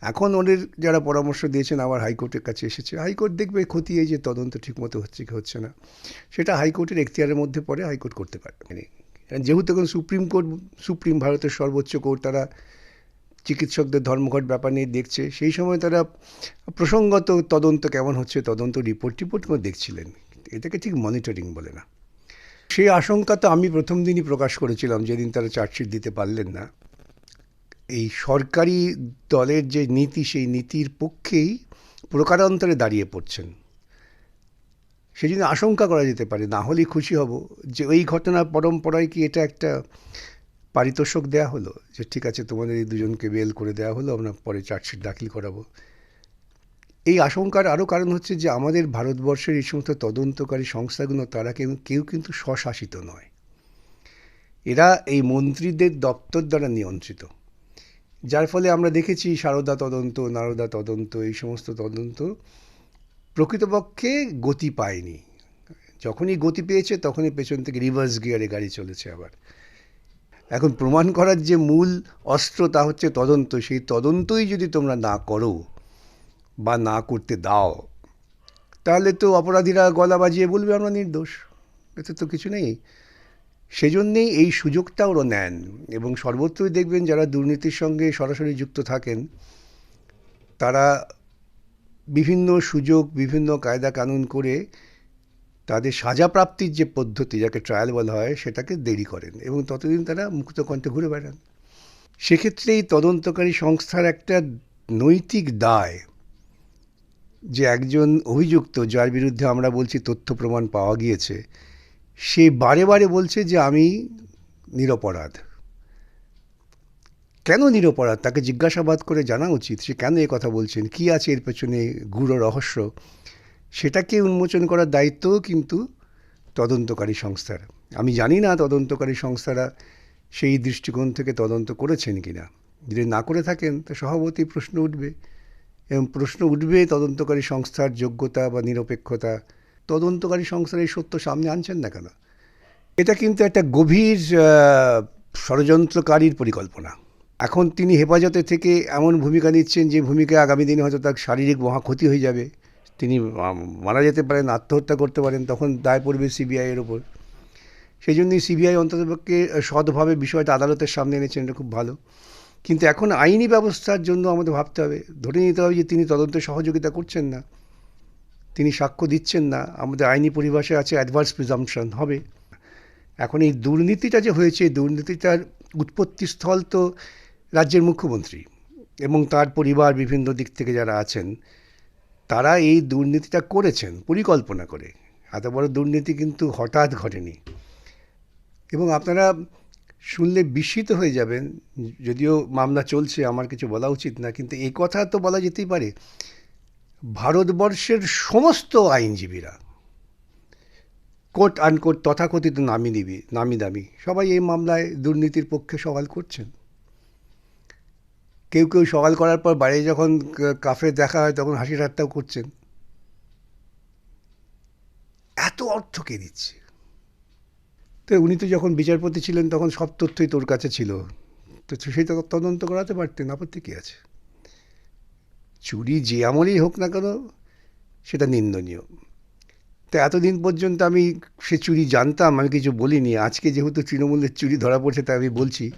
এখন ওদের যারা পরামর্শ দিয়েছেন, আবার হাইকোর্টের কাছে এসেছে। হাইকোর্ট দেখবে খতিয়ে যে তদন্ত ঠিকমতো হচ্ছে কি হচ্ছে না। সেটা হাইকোর্টের এখতিয়ারের মধ্যে পড়ে হাইকোর্ট করতে পারে। মানে যেহেতু এখন সুপ্রিম কোর্ট, সুপ্রিম ভারতের সর্বোচ্চ কোর্ট, তারা চিকিৎসকদের ধর্মঘট ব্যাপার নিয়ে দেখছে। সেই সময় তারা প্রসঙ্গত তদন্ত কেমন হচ্ছে, তদন্ত রিপোর্ট টিপোর্ট দেখছিলেন। এটাকে ঠিক মনিটরিং বলে না। সেই আশঙ্কা তো আমি প্রথম দিনই প্রকাশ করেছিলাম, যেদিন তারা চার্জশিট দিতে পারলেন না। এই সরকারি দলের যে নীতি, সেই নীতির পক্ষেই প্রকারান্তরে দাঁড়িয়ে পড়ছেন। সেই জন্য আশঙ্কা করা যেতে পারে, না হলেই খুশি হব যে ওই ঘটনার পরম্পরায় কি এটা একটা পারিতোষক দেয়া হলো? যে ঠিক আছে, তোমাদের এই দুজনকে বেল করে দেওয়া হলো, আমরা পরে চার্জশিট দাখিল করাবো। এই আশঙ্কার আরও কারণ হচ্ছে যে আমাদের ভারতবর্ষের এই সমস্ত তদন্তকারী সংস্থাগুলো, তারা কেউ কেউ কিন্তু স্বশাসিত নয়। এরা এই মন্ত্রীদের দপ্তর দ্বারা নিয়ন্ত্রিত। যার ফলে আমরা দেখেছি সারদা তদন্ত, নারদা তদন্ত, এই সমস্ত তদন্ত প্রকৃতপক্ষে গতি পায়নি। যখনই গতি পেয়েছে তখনই পেছন থেকে রিভার্স গিয়ারে গাড়ি চলেছে আবার। এখন প্রমাণ করার যে মূল অস্ত্র তা হচ্ছে তদন্ত। সেই তদন্তই যদি তোমরা না করো বা না করতে দাও, তাহলে তো অপরাধীরা গলা বাজিয়ে বলবে আমরা নির্দোষ। এতে তো কিছু নেই। সেজন্যেই এই সুযোগটা ওরা নেন এবং সর্বত্রই দেখবেন যারা দুর্নীতির সঙ্গে সরাসরি যুক্ত থাকেন, তারা বিভিন্ন সুযোগ, বিভিন্ন কায়দা কানুন করে তাদের সাজা প্রাপ্তির যে পদ্ধতি যাকে ট্রায়াল বলা হয়, সেটাকে দেরি করেন এবং ততদিন তারা মুক্ত কণ্ঠে ঘুরে বেড়ান। সেক্ষেত্রে এই তদন্তকারী সংস্থার একটা নৈতিক দায় যে একজন অভিযুক্ত যার বিরুদ্ধে আমরা বলছি তথ্য প্রমাণ পাওয়া গিয়েছে সে বারে বারে বলছে যে আমি নিরপরাধ। কেন নিরপরাধ? তাকে জিজ্ঞাসাবাদ করে জানা উচিত। সে কেন এ কথা বলছেন? কি আছে এর পেছনে গূঢ় রহস্য? সেটাকে উন্মোচন করার দায়িত্বও কিন্তু তদন্তকারী সংস্থার। আমি জানি না তদন্তকারী সংস্থারা সেই দৃষ্টিকোণ থেকে তদন্ত করেছেন কি না যদি না করে থাকেন, তা সভাপতি প্রশ্ন উঠবে। এবং প্রশ্ন উঠবে তদন্তকারী সংস্থার যোগ্যতা বা নিরপেক্ষতা তদন্তকারী সংস্থার এই সত্য সামনে আনছেন না কেন? এটা কিন্তু একটা গভীর ষড়যন্ত্রকারীর পরিকল্পনা। এখন তিনি হেফাজতে থেকে এমন ভূমিকা নিচ্ছেন যে ভূমিকায় আগামী দিনে হয়তো তার শারীরিক মহা ক্ষতি হয়ে যাবে। তিনি মারা যেতে পারেন, আত্মহত্যা করতে পারেন, তখন দায় পড়বে সিবিআইয়ের ওপর সেই জন্যই সিবিআই অন্ততপক্ষে সৎভাবে বিষয়টা আদালতের সামনে এনেছেন, এটা খুব ভালো। কিন্তু এখন আইনি ব্যবস্থার জন্য আমাদের ভাবতে হবে। ধরে নিতে হবে যে তিনি তদন্তে সহযোগিতা করছেন না। তিনি সাক্ষ্য দিচ্ছেন না। আমাদের আইনি পরিভাষায় আছে অ্যাডভার্স প্রিজামশন হবে। এখন এই দুর্নীতিটা যে হয়েছে দুর্নীতিটার উৎপত্তিস্থল তো রাজ্যের মুখ্যমন্ত্রী এবং তার পরিবার বিভিন্ন দিক থেকে যারা আছেন, তারা এই দুর্নীতিটা করেছেন পরিকল্পনা করে। এত বড় দুর্নীতি কিন্তু হঠাৎ ঘটেনি। এবং আপনারা শুনলে বিস্মিত হয়ে যাবেন, যদিও মামলা চলছে, আমার কিছু বলা উচিত না, কিন্তু এই কথা তো বলা যেতেই পারে। ভারতবর্ষের সমস্ত আইনজীবীরা কোর্ট আনকোর্ট তথাকথিত নামি দিবি নামি দামি সবাই এই মামলায় দুর্নীতির পক্ষে সওয়াল করছেন। কেউ কেউ সওয়াল করার পর বাইরে যখন কাফে দেখা হয় তখন হাসি ঠাট্টাও করছেন। এত অর্থ কে দিচ্ছে? তো উনি তো যখন বিচারপতি ছিলেন তখন সব তথ্যই তোর কাছে ছিল। তো সেই তদন্ত করাতে পারতেন, আপত্তি কী আছে? চুরি যে আমলেই হোক না কেন সেটা নিন্দনীয়। তো এতদিন পর্যন্ত আমি সে চুরি জানতাম আমি কিছু বলিনি। আজকে যেহেতু তৃণমূলের চুরি ধরা পড়ছে তাই আমি বলছি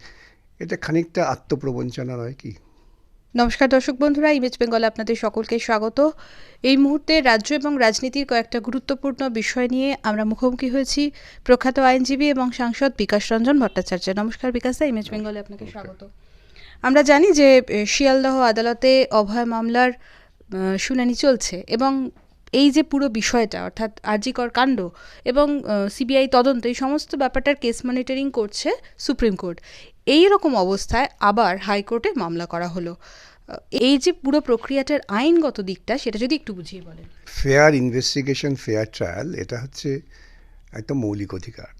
এটা খানিকটা আত্মপ্রবঞ্চনা নয় কি? নমস্কার দর্শক বন্ধুরা ইমেজ বেঙ্গলে আপনাদের সকলকে স্বাগত। এই মুহূর্তে রাজ্য এবং রাজনীতির কয়েকটা গুরুত্বপূর্ণ বিষয় নিয়ে আমরা মুখোমুখি হয়েছি প্রখ্যাত আইনজীবী এবং সাংসদ বিকাশ রঞ্জন ভট্টাচার্য। নমস্কার বিকাশ দা ইমেজ বেঙ্গলে আপনাকে স্বাগত। আমরা জানি যে শিয়ালদহ আদালতে অভয় মামলার শুনানি চলছে এবং এই যে পুরো বিষয়টা, অর্থাৎ আরজিকর কাণ্ড এবং সিবিআই তদন্ত, এই সমস্ত ব্যাপারটার কেস মনিটরিং করছে সুপ্রিম কোর্ট। এই রকম অবস্থায় আবার হাইকোর্টে মামলা করা হলো। এই যে পুরো প্রক্রিয়াটার আইনগত দিকটা, সেটা যদি একটু বুঝিয়ে বলেন। ফেয়ার ইনভেস্টিগেশন, ফেয়ার ট্রায়াল, এটা হচ্ছে একটা মৌলিক অধিকার।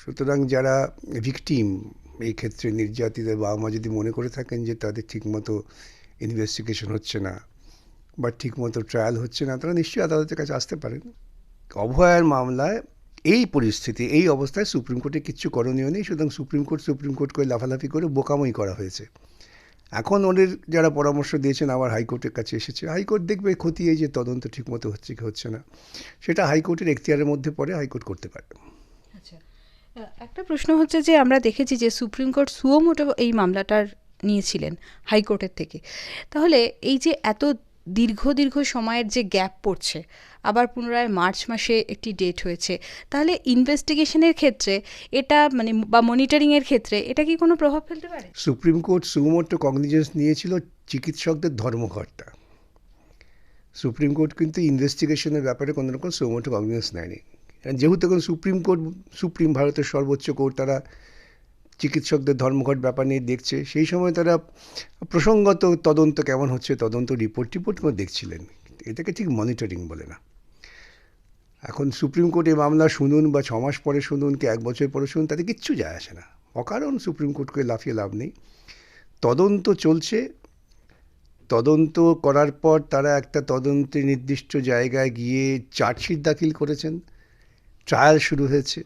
সুতরাং যারা ভিকটিম এই ক্ষেত্রে নির্যাতিত বাবা মা যদি মনে করে থাকেন যে তাদের ঠিকমতো ইনভেস্টিগেশন হচ্ছে না বা ঠিকমতো ট্রায়াল হচ্ছে না, তারা নিশ্চয়ই আদালতের কাছে আসতে পারেন। অভয়ের মামলায় এই পরিস্থিতি, এই অবস্থায় সুপ্রিম কোর্টে কিচ্ছু করণীয় নেই, সুতরাং সুপ্রিম কোর্ট সুপ্রিম কোর্ট করে লাফালাফি করে বোকামই করা হয়েছে। এখন ওদের যারা পরামর্শ দিয়েছেন, আবার হাইকোর্টের কাছে এসেছে। হাইকোর্ট দেখবে খতিয়ে যে তদন্ত ঠিকমতো হচ্ছে কি হচ্ছে না, সেটা হাইকোর্টের এখতিয়ারের মধ্যে পড়ে হাইকোর্ট করতে পারে। একটা প্রশ্ন হচ্ছে যে আমরা দেখেছি যে সুপ্রিম কোর্ট সুয়োমোটো এই মামলাটার নিয়েছিলেন হাইকোর্টের থেকে। তাহলে এই যে এত দীর্ঘ দীর্ঘ সময়ের যে গ্যাপ পড়ছে, আবার পুনরায় মার্চ মাসে একটি ডেট হয়েছে, তাহলে ইনভেস্টিগেশনের ক্ষেত্রে এটা মানে বা মনিটরিংয়ের ক্ষেত্রে এটা কি কোনো প্রভাব ফেলতে পারে? সুপ্রিম কোর্ট সুমোটো কগনিজেন্স নিয়েছিল চিকিৎসকদের ধর্মঘটটা। সুপ্রিম কোর্ট কিন্তু ইনভেস্টিগেশনের ব্যাপারে কোনো রকম সুমোটো কগনিজেন্স নেয়নি। যেহেতু এখন সুপ্রিম কোর্ট, সুপ্রিম ভারতের সর্বোচ্চ কোর্ট, তারা চিকিৎসকদের ধর্মঘট ব্যাপার নিয়ে দেখছে, সেই সময় তারা প্রসঙ্গত তদন্ত কেমন হচ্ছে, তদন্ত রিপোর্ট টিপোর্ট দেখছিলেন। এটাকে ঠিক মনিটরিং বলে না। এখন সুপ্রিম কোর্ট মামলা শুনুন বা ছ মাস পরে শুনুন কি এক বছর পরে শুনুন, তাতে কিচ্ছু যায় আসে না। অকারণ সুপ্রিম কোর্টকে লাফিয়ে লাভ নেই। তদন্ত চলছে। তদন্ত করার পর তারা একটা তদন্তে নির্দিষ্ট জায়গায় গিয়ে চার্জশিট দাখিল করেছেন। ট্রায়াল শুরু হয়েছে,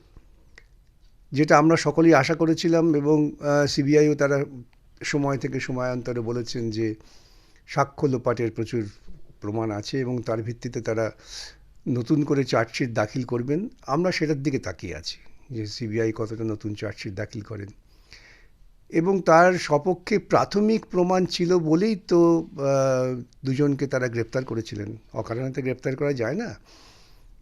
যেটা আমরা সকলেই আশা করেছিলাম এবং সিবিআইও তারা সময় থেকে সময়ান্তরে বলেছেন যে সাক্ষ্য লোপাটের প্রচুর প্রমাণ আছে এবং তার ভিত্তিতে তারা নতুন করে চার্জশিট দাখিল করবেন। আমরা সেটার দিকে তাকিয়ে আছি যে সিবিআই কতটা নতুন চার্জশিট দাখিল করেন। এবং তার সপক্ষে প্রাথমিক প্রমাণ ছিল বলেই তো দুজনকে তারা গ্রেপ্তার করেছিলেন। অকারণে গ্রেপ্তার করা যায় না।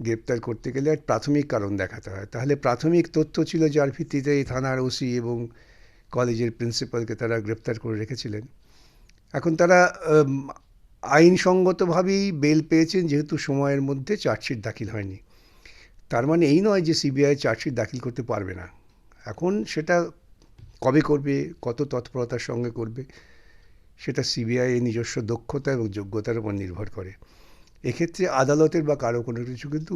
গ্রেপ্তার করতে গেলে প্রাথমিক কারণ দেখাতে হয়। তাহলে প্রাথমিক তথ্য ছিল যার ভিত্তিতে এই থানার ওসি এবং কলেজের প্রিন্সিপালকে তারা গ্রেপ্তার করে রেখেছিলেন। এখন তারা আইনসঙ্গতভাবেই বেল পেয়েছেন, যেহেতু সময়ের মধ্যে চার্জশিট দাখিল হয়নি। তার মানে এই নয় যে সিবিআই চার্জশিট দাখিল করতে পারবে না। এখন সেটা কবে করবে, কত তৎপরতার সঙ্গে করবে, সেটা সিবিআই নিজস্ব দক্ষতা এবং যোগ্যতার উপর নির্ভর করে। এক্ষেত্রে আদালতের বা কারও কোনো কিছু কিন্তু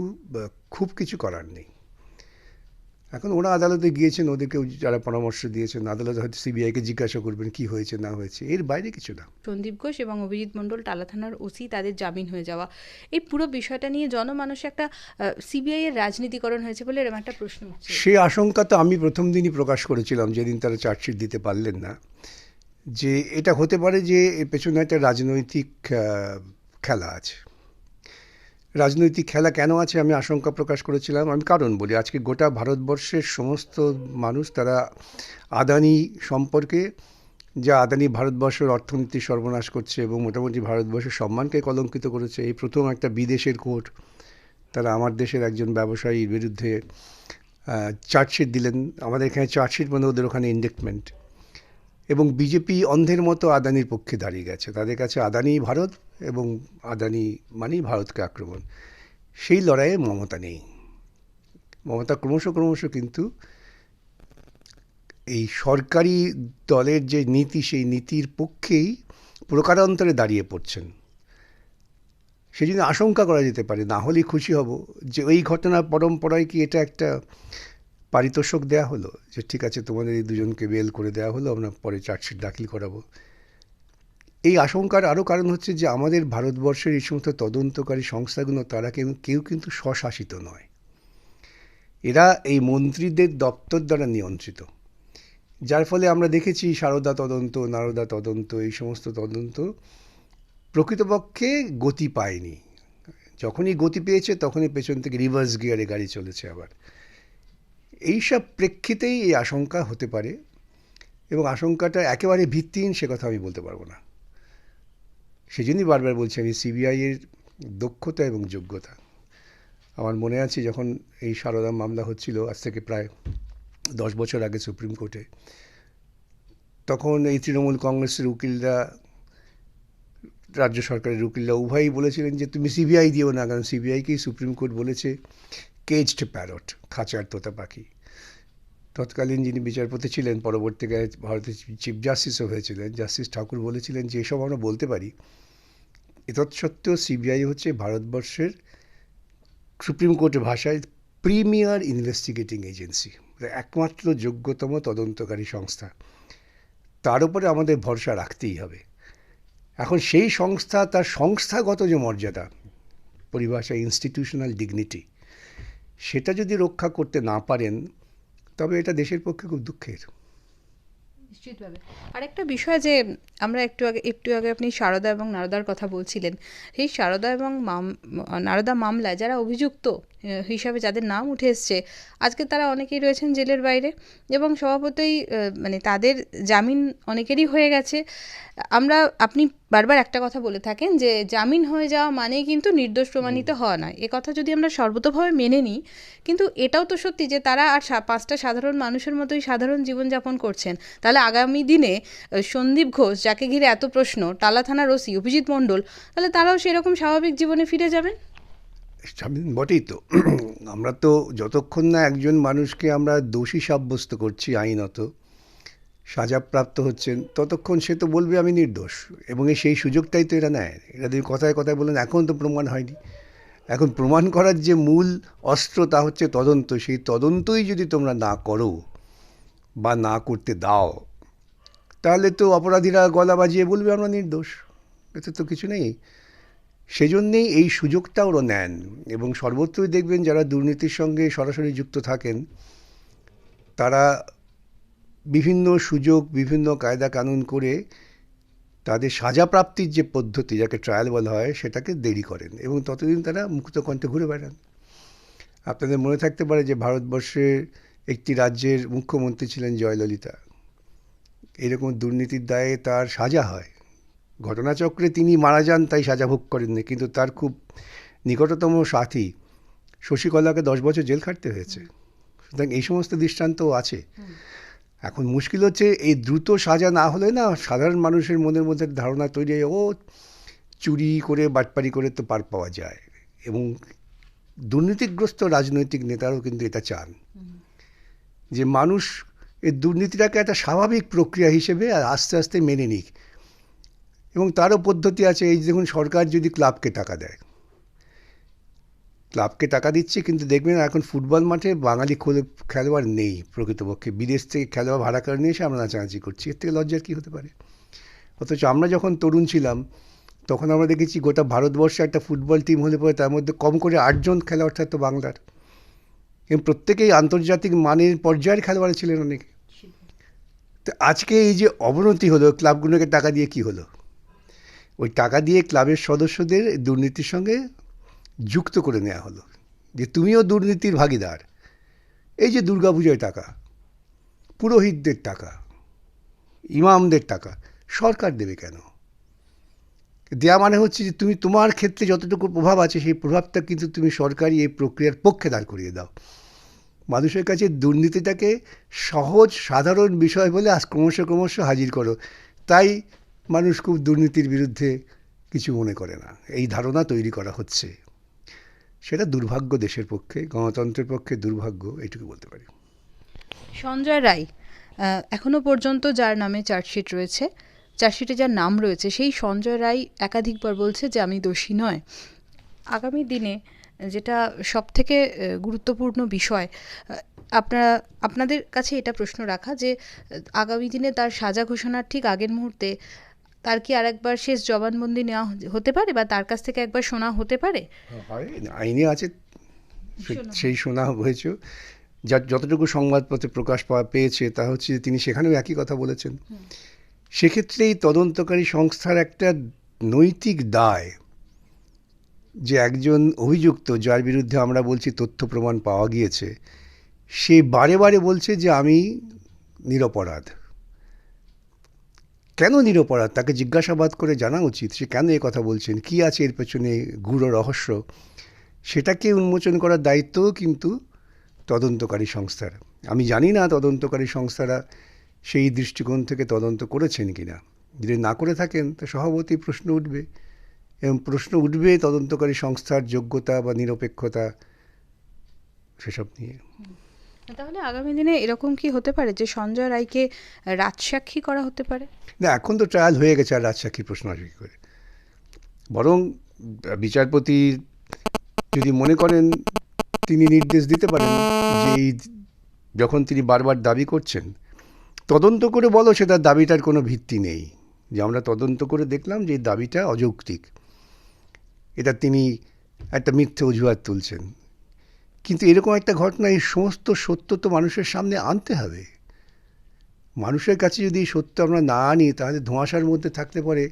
খুব কিছু করার নেই। এখন ওরা আদালতে গিয়েছেন ওদেরকে যারা পরামর্শ দিয়েছেন আদালতে হয়তো সিবিআইকে জিজ্ঞাসা করবেন কি হয়েছে না হয়েছে এর বাইরে কিছু না। সন্দীপ ঘোষ এবং অভিজিৎ মণ্ডল টালা থানার ওসি তাদের জামিন হয়ে যাওয়া। এই পুরো বিষয়টা নিয়ে জনমানসে একটা সিবিআই এর রাজনীতিকরণ হয়েছে বলে এরকম একটা প্রশ্ন উঠছে। সে আশঙ্কা তো আমি প্রথম দিনই প্রকাশ করেছিলাম যেদিন তারা চার্জশিট দিতে পারলেন না যে এটা হতে পারে যে এর পেছনে একটা রাজনৈতিক খেলা আছে। রাজনৈতিক খেলা কেন আছে আমি আশঙ্কা প্রকাশ করেছিলাম। আমি কারণ বলি, আজকে গোটা ভারতবর্ষের সমস্ত মানুষ তারা আদানি সম্পর্কে, যা আদানি ভারতবর্ষের অর্থনীতি সর্বনাশ করছে এবং মোটামুটি ভারতবর্ষের সম্মানকে কলঙ্কিত করেছে, এই প্রথম একটা বিদেশের কোর্ট তারা আমার দেশের একজন ব্যবসায়ীর বিরুদ্ধে চার্জশিট দিলেন। আমাদের এখানে চার্জশিট মানে ওদের ওখানে ইন্ডেক্টমেন্ট এবং বিজেপি অন্ধের মতো আদানির পক্ষে দাঁড়িয়ে গেছে। তাদের কাছে আদানি ভারত এবং আদানি মানেই ভারতকে আক্রমণ। সেই লড়াইয়ে মমতা নেই। মমতা ক্রমশ ক্রমশ কিন্তু এই সরকারি দলের যে নীতি, সেই নীতির পক্ষেই প্রকারান্তরে দাঁড়িয়ে পড়ছেন। সেই জন্য আশঙ্কা করা যেতে পারে, না হলেই খুশি হব যে ওই ঘটনার পরম্পরায় কি এটা একটা পারিতোষক দেওয়া হলো যে, ঠিক আছে, তোমাদের এই দুজনকে বেল করে দেওয়া হলো, আমরা পরে চার্জশিট দাখিল করাবো। এই আশঙ্কার আরও কারণ হচ্ছে যে, আমাদের ভারতবর্ষের এই সমস্ত তদন্তকারী সংস্থাগুলো, তারা কেউ কেউ কিন্তু স্বশাসিত নয়। এরা এই মন্ত্রীদের দপ্তর দ্বারা নিয়ন্ত্রিত, যার ফলে আমরা দেখেছি সারদা তদন্ত, নারদা তদন্ত, এই সমস্ত তদন্ত প্রকৃতপক্ষে গতি পায়নি। যখনই গতি পেয়েছে, তখনই পেছন থেকে রিভার্স গিয়ারে গাড়ি চলেছে আবার। এইসব প্রেক্ষিতেই এই আশঙ্কা হতে পারে এবং আশঙ্কাটা একেবারে ভিত্তিহীন সে কথা আমি বলতে পারব না। সেজন্যই বারবার বলছি আমি সিবিআইয়ের দক্ষতা এবং যোগ্যতা। আমার মনে আছে যখন এই সারদা মামলা হচ্ছিল আজ থেকে প্রায় দশ বছর আগে সুপ্রিম কোর্টে, তখন এই তৃণমূল কংগ্রেসের উকিলরা, রাজ্য সরকারের উকিলরা উভয়ই বলেছিলেন যে, তুমি সিবিআই দিও না, কারণ সিবিআইকেই সুপ্রিম কোর্ট বলেছে কেজড প্যারট খাঁচার তোতা পাখি। তৎকালীন যিনি বিচারপতি ছিলেন পরবর্তীকালে ভারতের চিফ জাস্টিসও হয়েছিলেন। জাস্টিস ঠাকুর বলেছিলেন যে, এসব আমরা বলতে পারি। এতৎসত্ত্বেও সিবিআই হচ্ছে ভারতবর্ষের সুপ্রিম কোর্টের ভাষায় প্রিমিয়ার ইনভেস্টিগেটিং এজেন্সি একমাত্র যোগ্যতম তদন্তকারী সংস্থা। তার উপরে আমাদের ভরসা রাখতেই হবে। এখন সেই সংস্থা, তার সংস্থাগত যে মর্যাদা পরিভাষা ইনস্টিটিউশনাল ডিগনিটি সেটা যদি রক্ষা করতে না পারেন, তবে এটা দেশের পক্ষে খুব দুঃখের। নিশ্চিতভাবে। আরেকটা বিষয় যে আমরা একটু আগে একটু আগে আপনি সারদা এবং নারদার কথা বলছিলেন। সেই সারদা এবং মাম, নারদা মামলায় যারা অভিযুক্ত হিসাবে যাদের নাম উঠে এসছে, আজকে তারা অনেকেই রয়েছেন জেলের বাইরে এবং স্বভাবতই মানে তাদের জামিন অনেকেরই হয়ে গেছে। আমরা, আপনি বারবার একটা কথা বলে থাকেন যে জামিন হয়ে যাওয়া মানেই কিন্তু নির্দোষ প্রমাণিত হওয়া নয়। এ কথা যদি আমরা সর্বতভাবে মেনে নিই কিন্তু এটাও তো সত্যি যে তারা আর পাঁচটা সাধারণ মানুষের মতোই সাধারণ জীবনযাপন করছেন। তাহলে আগামী দিনে সন্দীপ ঘোষ যাকে ঘিরে এত প্রশ্ন টালা থানার ওসি অভিজিৎ মণ্ডল তাহলে তারাও সেরকম স্বাভাবিক জীবনে ফিরে যাবেন? বটেই তো। আমরা তো যতক্ষণ না একজন মানুষকে আমরা দোষী সাব্যস্ত করছি আইনত সাজাপ্রাপ্ত হচ্ছেন, ততক্ষণ সে তো বলবে আমি নির্দোষ। এবং সেই সুযোগটাই তো এরা নেয়। এরা যদি কথায় কথায় বলেন, এখন তো প্রমাণ হয়নি। এখন প্রমাণ করার যে মূল অস্ত্র তা হচ্ছে তদন্ত। সেই তদন্তই যদি তোমরা না করো বা না করতে দাও, তাহলে তো অপরাধীরা গলা বাজিয়ে বলবে, আমরা নির্দোষ। এতে তো কিছু নেই। সেজন্যেই এই সুযোগটা ওরা নেন। এবং সর্বত্রই দেখবেন, যারা দুর্নীতির সঙ্গে সরাসরি যুক্ত থাকেন, তারা বিভিন্ন সুযোগ, বিভিন্ন কায়দা কানুন করে তাদের সাজা প্রাপ্তির যে পদ্ধতি, যাকে ট্রায়াল বলা হয়, সেটাকে দেরি করেন এবং ততদিন তারা মুক্ত কণ্ঠে ঘুরে বেড়ান। আপনাদের মনে থাকতে পারে যে ভারতবর্ষের একটি রাজ্যের মুখ্যমন্ত্রী ছিলেন জয়ললিতা। এরকম দুর্নীতির দায়ে তার সাজা হয়। ঘটনাচক্রে তিনি মারা যান, তাই সাজা ভোগ করেননি, কিন্তু তার খুব নিকটতম সাথী শশীকলাকে দশ বছর জেল খাটতে হয়েছে। সুতরাং এই সমস্ত দৃষ্টান্তও আছে। এখন মুশকিল হচ্ছে এই দ্রুত সাজা না হলে না সাধারণ মানুষের মনের মধ্যে ধারণা তৈরি হয়, ও চুরি করে, বাটপারি করে তো পার পাওয়া যায়। এবং দুর্নীতিগ্রস্ত রাজনৈতিক নেতারাও কিন্তু এটা চান। যে মানুষ এই দুর্নীতিটাকে একটা স্বাভাবিক প্রক্রিয়া হিসেবে আর আস্তে আস্তে মেনে নিক। এবং তারও পদ্ধতি আছে, এই দেখুন সরকার যদি ক্লাবকে টাকা দেয় ক্লাবকে টাকা দিচ্ছে, কিন্তু দেখবেন এখন ফুটবল মাঠে বাঙালি খোলে, খেলোয়াড় নেই প্রকৃতপক্ষে। বিদেশ থেকে খেলোয়াড় ভাড়া করে নিয়ে এসে আমরা নাচানাচি করছি। এর থেকে লজ্জার কী হতে পারে? অথচ আমরা যখন তরুণ ছিলাম, তখন আমরা দেখেছি গোটা ভারতবর্ষে একটা ফুটবল টিম হলে পরে তার মধ্যে কম করে আটজন খেলোয়াড় থাকতো বাংলার। এবং প্রত্যেকেই আন্তর্জাতিক মানের পর্যায়ের খেলোয়াড় ছিলেন অনেকে। তো আজকে এই যে অবনতি হলো, ক্লাবগুলোকে টাকা দিয়ে কি হলো? ওই টাকা দিয়ে ক্লাবের সদস্যদের দুর্নীতির সঙ্গে যুক্ত করে নেওয়া হলো যে তুমিও দুর্নীতির ভাগিদার। এই যে দুর্গাপুজোয় টাকা, পুরোহিতদের টাকা, ইমামদের টাকা, সরকার দেবে কেন? দেয়া মানে হচ্ছে যে তুমি তোমার ক্ষেত্রে যতটুকু প্রভাব আছে, সেই প্রভাবটা কিন্তু তুমি সরকারি এই প্রক্রিয়ার পক্ষে দাঁড় করিয়ে দাও। মানুষের কাছে দুর্নীতিটাকে সহজ, সাধারণ বিষয় বলে আজ ক্রমশ ক্রমশ হাজির করো। তাই মানুষ খুব দুর্নীতির বিরুদ্ধে কিছু মনে করে না। এই ধারণা তৈরি করা হচ্ছে। সেটা দুর্ভাগ্য দেশের পক্ষে গণতন্ত্রের পক্ষে দুর্ভাগ্য এইটুকু বলতে পারি। সঞ্জয় রায় আহ, এখনও পর্যন্ত যার নামে চার্জশিট রয়েছে চার্জশিটে যার নাম রয়েছে সেই সঞ্জয় রায় একাধিকবার বলছে যে আমি দোষী নয়। আগামী দিনে যেটা সব থেকে গুরুত্বপূর্ণ বিষয় আপনারা আপনাদের কাছে এটা প্রশ্ন রাখা যে আগামী দিনে তার সাজা ঘোষণার ঠিক আগের মুহূর্তে তার কি আরেকবার শেষ জবানবন্দি নেওয়া হতে পারে বা তার কাছ থেকে একবার শোনা হতে পারে? হয় আইনে আছে। সেই শোনা হয়েছে। যার যতটুকু সংবাদপত্রে প্রকাশ পাওয়া পেয়েছে তা হচ্ছে যে তিনি সেখানেও একই কথা বলেছেন। সেক্ষেত্রে এই তদন্তকারী সংস্থার একটা নৈতিক দায় যে একজন অভিযুক্ত যার বিরুদ্ধে আমরা বলছি তথ্য প্রমাণ পাওয়া গিয়েছে সে বারে বারে বলছে যে আমি নিরপরাধ। কেন নিরপরাধ? তাকে জিজ্ঞাসাবাদ করে জানা উচিত। সে কেন এ কথা বলছেন? কি আছে এর পেছনে গূঢ় রহস্য? সেটাকে উন্মোচন করার দায়িত্বও কিন্তু তদন্তকারী সংস্থার। আমি জানি না তদন্তকারী সংস্থারা সেই দৃষ্টিকোণ থেকে তদন্ত করেছেন কি না যদি না করে থাকেন, তা স্বভাবতই প্রশ্ন উঠবে। এবং প্রশ্ন উঠবে তদন্তকারী সংস্থার যোগ্যতা বা নিরপেক্ষতা সেসব নিয়ে। তাহলে আগামী দিনে এরকম কি হতে পারে যে সঞ্জয় রায়কে রাজসাক্ষী করা হতে পারে? না, এখন তো ট্রায়াল হয়ে গেছে আর রাজসাক্ষী প্রশ্ন আসবে করে? বরং বিচারপতি যদি মনে করেন তিনি নির্দেশ দিতে পারেন যে যখন তিনি বারবার দাবি করছেন, তদন্ত করে বলো সে তার দাবিটার কোনো ভিত্তি নেই। যে আমরা তদন্ত করে দেখলাম যে দাবিটা অযৌক্তিক। এটা তিনি একটা মিথ্যে অজুহাত তুলছেন। কিন্তু এরকম একটা ঘটনা এই সমস্ত সত্য তো মানুষের সামনে আনতে হবে। মানুষের কাছে যদি সত্য আমরা না আনি তাহলে ধোঁয়াশার মধ্যে থাকতে পারে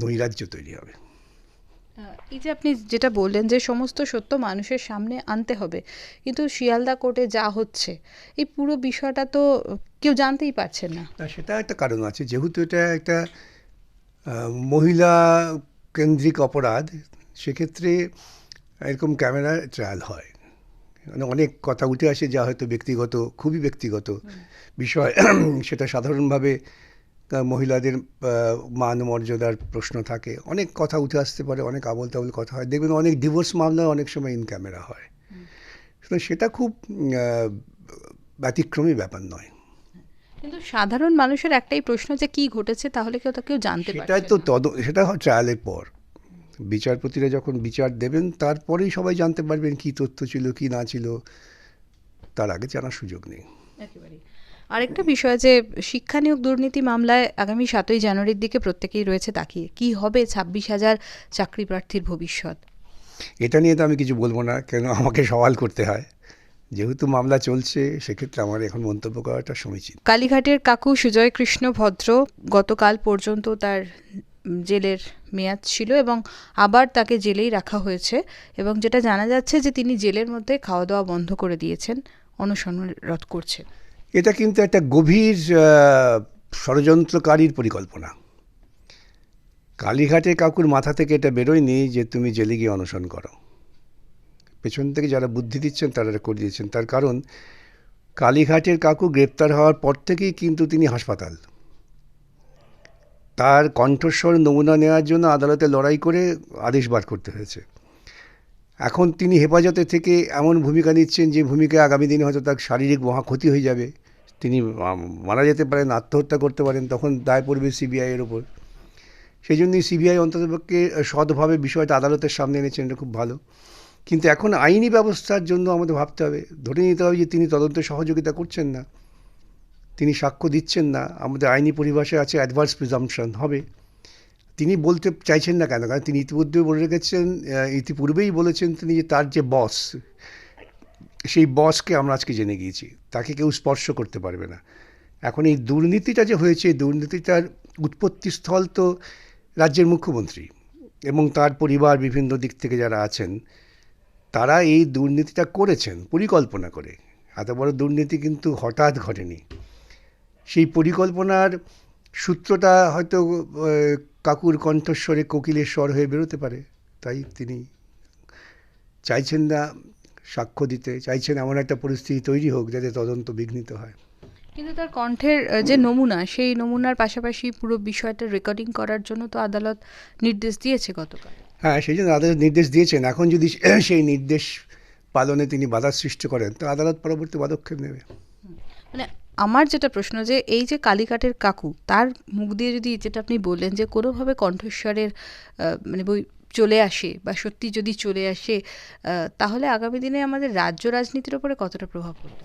নৈরাজ্য তৈরি হবে। এই যে আপনি যেটা বললেন যে সমস্ত সত্য মানুষের সামনে আনতে হবে কিন্তু শিয়ালদা কোর্টে যা হচ্ছে এই পুরো বিষয়টা তো কেউ জানতেই পারছে না। না সেটা একটা কারণ আছে। যেহেতু এটা একটা মহিলা কেন্দ্রিক অপরাধ সেক্ষেত্রে এরকম ক্যামেরা ট্রায়াল হয়। মানে অনেক কথা উঠে আসে যা হয়তো ব্যক্তিগত খুবই ব্যক্তিগত বিষয়। সেটা সাধারণভাবে মহিলাদের মান মর্যাদার প্রশ্ন থাকে। অনেক কথা উঠে আসতে পারে অনেক আবল তাবল কথা হয়। দেখবেন অনেক ডিভোর্স মামলা অনেক সময় ইন ক্যামেরা হয়। সেটা খুব ব্যতিক্রমী ব্যাপার নয়। কিন্তু সাধারণ মানুষের একটাই প্রশ্ন যে কি ঘটেছে তাহলে কেউ তা কেউ জানতে পারছে সেটাই তো। তদ সেটা হয় ট্রায়ালের পর। বিচারপতিরা যখন বিচার দেবেন তারপরেই সবাই জানতে পারবেন কি তথ্য ছিল কি না ছিল। তার আগে জানার সুযোগ নেই। একেবারেই। আরেকটা বিষয় যে শিক্ষা নিয়োগ দুর্নীতি মামলায় আগামী সাতই জানুয়ারির দিকে প্রত্যেকেই রয়েছে তাকিয়ে। কি হবে ছাব্বিশ হাজার চাকরি প্রার্থীর ভবিষ্যৎ? এটা নিয়ে তো আমি কিছু বলব না কেন আমাকে সওয়াল করতে হয়। যেহেতু মামলা চলছে সেক্ষেত্রে আমার এখন মন্তব্য করাটা সমীচীন। কালীঘাটের কাকু সুজয় কৃষ্ণ ভদ্র গতকাল পর্যন্ত তার জেলের মেয়াদ ছিল এবং আবার তাকে জেলেই রাখা হয়েছে এবং যেটা জানা যাচ্ছে যে তিনি জেলের মধ্যে খাওয়া দাওয়া বন্ধ করে দিয়েছেন অনশনরত করছেন এটা কিন্তু একটা গভীর ষড়যন্ত্রকারীর পরিকল্পনা। কালীঘাটে কাকুর মাথা থেকে এটা বেরোয়নি যে তুমি জেলে গিয়ে অনশন করো। পেছন থেকে যারা বুদ্ধি দিচ্ছেন, তারা করে দিয়েছেন। তার কারণ, কালীঘাটের কাকু গ্রেপ্তার হওয়ার পর থেকেই কিন্তু তিনি হাসপাতাল। তার কণ্ঠস্বর নমুনা নেওয়ার জন্য আদালতে লড়াই করে আদেশ বার করতে হয়েছে। এখন তিনি হেফাজতে থেকে এমন ভূমিকা নিচ্ছেন যে ভূমিকায় আগামী দিনে হয়তো তার শারীরিক মহা ক্ষতি হয়ে যাবে। তিনি মারা যেতে পারেন, আত্মহত্যা করতে পারেন, তখন দায় পড়বে সিবিআইয়ের ওপর। সেই জন্যই সিবিআই অন্ততপক্ষে সৎভাবে বিষয়টা আদালতের সামনে এনেছেন, এটা খুব ভালো। কিন্তু এখন আইনি ব্যবস্থার জন্য আমাদের ভাবতে হবে। ধরে নিতে হবে যে তিনি তদন্তে সহযোগিতা করছেন না। তিনি সাক্ষ্য দিচ্ছেন না। আমাদের আইনি পরিভাষায় আছে অ্যাডভার্স প্রিজাম্পশন হবে। তিনি বলতে চাইছেন না কেন? কারণ তিনি ইতিমধ্যে বলে রেখেছেন ইতিপূর্বেই বলেছেন তিনি যে তার যে বস সেই বসকে আমরা আজকে জেনে গিয়েছি। তাকে কেউ স্পর্শ করতে পারবে না। এখন এই দুর্নীতিটা যে হয়েছে দুর্নীতিটার উৎপত্তিস্থল তো রাজ্যের মুখ্যমন্ত্রী এবং তার পরিবার বিভিন্ন দিক থেকে যারা আছেন, তারা এই দুর্নীতিটা করেছেন পরিকল্পনা করে। এত বড় দুর্নীতি কিন্তু হঠাৎ ঘটেনি। সেই পরিকল্পনার সূত্রটা হয়তো কাকুর কণ্ঠস্বরে কোকিলের স্বর হয়ে বেরোতে পারে। তাই তিনি চাইছেন না সাক্ষ্য দিতে চাইছেন এমন একটা পরিস্থিতি তৈরি হোক যাতে তদন্ত বিঘ্নিত হয়। কিন্তু তার কণ্ঠের যে নমুনা সেই নমুনার পাশাপাশি পুরো বিষয়টা রেকর্ডিং করার জন্য তো আদালত নির্দেশ দিয়েছে গতকাল। হ্যাঁ সেই জন্য আদালত নির্দেশ দিয়েছেন। এখন যদি সেই নির্দেশ পালনে তিনি বাধার সৃষ্টি করেন তো আদালত পরবর্তী পদক্ষেপ নেবে। মানে আমার যেটা প্রশ্ন যে এই যে কালীঘাটের কাকু, তার মুখ দিয়ে যদি যেটা আপনি বললেন যে কোনোভাবে কণ্ঠস্বরের মানে বই চলে আসে বা সত্যি যদি চলে আসে তাহলে আগামী দিনে আমাদের রাজ্য রাজনীতির ওপরে কতটা প্রভাব পড়বে?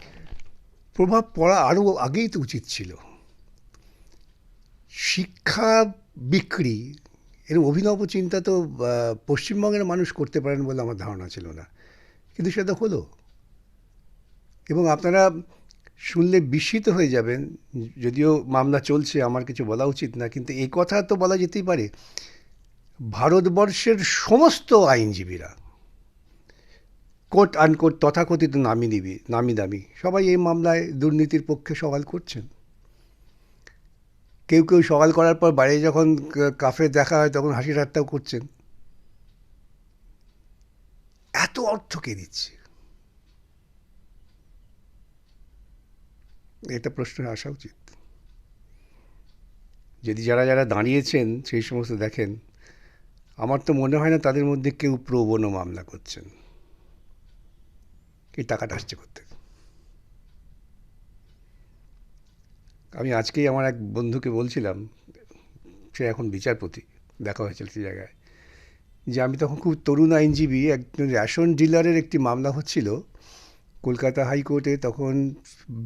প্রভাব পড়া আরও আগেই তো উচিত ছিল। শিক্ষা বিক্রি, এর অভিনব চিন্তা তো পশ্চিমবঙ্গের মানুষ করতে পারেন বলে আমার ধারণা ছিল না। কিন্তু সেটা হলো। এবং আপনারা শুনলে বিস্মিত হয়ে যাবেন, যদিও মামলা চলছে, আমার কিছু বলা উচিত না, কিন্তু এই কথা তো বলা যেতেই পারে। ভারতবর্ষের সমস্ত আইনজীবীরা কোট আনকোট তথাকথিত নামি দিবি নামি দামি সবাই এই মামলায় দুর্নীতির পক্ষে সওয়াল করছেন। কেউ কেউ সওয়াল করার পর বাইরে যখন কাফে দেখা হয়, তখন হাসি ঠাট্টাও করছেন। এত অর্থ কে দিচ্ছে? এটা প্রশ্ন আসা উচিত। যদি যারা যারা দাঁড়িয়েছেন সেই সমস্ত দেখেন, আমার তো মনে হয় না তাদের মধ্যে কেউ প্রবণ মামলা করছেন। এই টাকাটা আসছে করতে আমি আজকেই আমার এক বন্ধুকে বলছিলাম, সে এখন বিচারপতি, দেখা হয়েছিল সেই জায়গায়, যে আমি তখন খুব তরুণ আইনজীবী, একজন রেশন ডিলারের একটি মামলা হচ্ছিল কলকাতা হাইকোর্টে তখন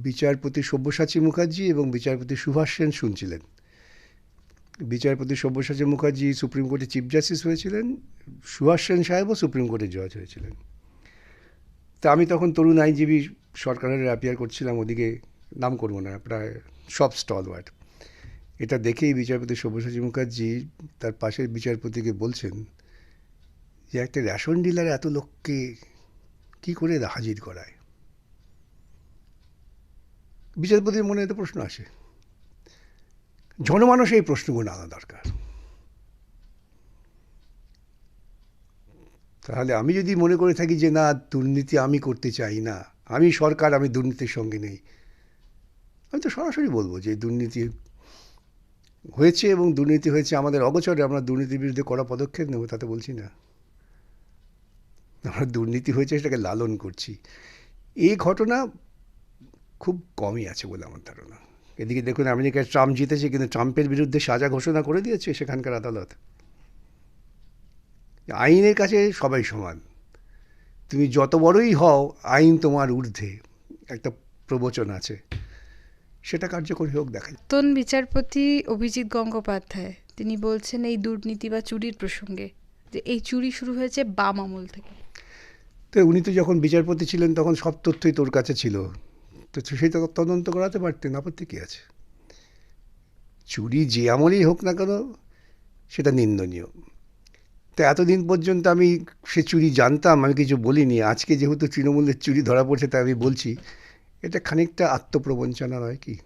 বিচারপতি সব্যসাচী মুখার্জি এবং বিচারপতি সুভাষ সেন শুনছিলেন। বিচারপতি সব্যসাচী মুখার্জি সুপ্রিম কোর্টে চিফ জাস্টিস হয়েছিলেন, সুভাষ সেন সাহেবও সুপ্রিম কোর্টে জজ হয়েছিলেন। তা আমি তখন তরুণ আইনজীবী সরকারের অ্যাপিয়ার করছিলাম, ওদিকে নাম করব না, প্রায় সব স্টলওয়ার্ড। এটা দেখেই বিচারপতি সব্যসাচী মুখার্জি তার পাশের বিচারপতিকে বলছেন যে, একটা রেশন ডিলার এত লোককে কী করে হাজির করায়? বিচারপতির মনে এতে প্রশ্ন আসে। জনমানস এই প্রশ্নগুলো আনা দরকার। তাহলে আমি যদি মনে করে থাকি যে না, দুর্নীতি আমি করতে চাই না, আমি সরকার, আমি দুর্নীতির সঙ্গে নেই, আমি তো সরাসরি বলব যে দুর্নীতি হয়েছে এবং দুর্নীতি হয়েছে আমাদের অগোচরে, আমরা দুর্নীতির বিরুদ্ধে কড়া পদক্ষেপ নেব, তাতে বলছি না। আমরা দুর্নীতি হয়েছে, সেটাকে লালন করছি। এই ঘটনা খুব কমই আছে বলে আমার ধারণা। এদিকে দেখুন আমেরিকায় ট্রাম্প জিতেছে কিন্তু ট্রাম্পের বিরুদ্ধে সাজা ঘোষণা করে দিয়েছে সেখানকার আদালত। আইনের কাছে সবাই সমান। তুমি যত বড়ই হও আইন তোমার ঊর্ধ্বে। একটা প্রবচন আছে। সেটা কার্যকরী হোক দেখা। প্রাক্তন বিচারপতি অভিজিৎ গঙ্গোপাধ্যায় তিনি বলছেন এই দুর্নীতি বা চুরির প্রসঙ্গে যে এই চুরি শুরু হয়েছে বাম আমল থেকে। তো উনি তো যখন বিচারপতি ছিলেন তখন সব তথ্যই তোর কাছে ছিল। তো সেটা তদন্ত করাতে পারতেন, আপত্তি কী আছে? চুরি যে আমলেই হোক না কেন, সেটা নিন্দনীয়। তো এতদিন পর্যন্ত আমি সে চুরি জানতাম, আমি কিছু বলিনি। আজকে যেহেতু তৃণমূলের চুরি ধরা পড়ছে, তাই আমি বলছি, এটা খানিকটা আত্মপ্রবঞ্চনা নয় কি?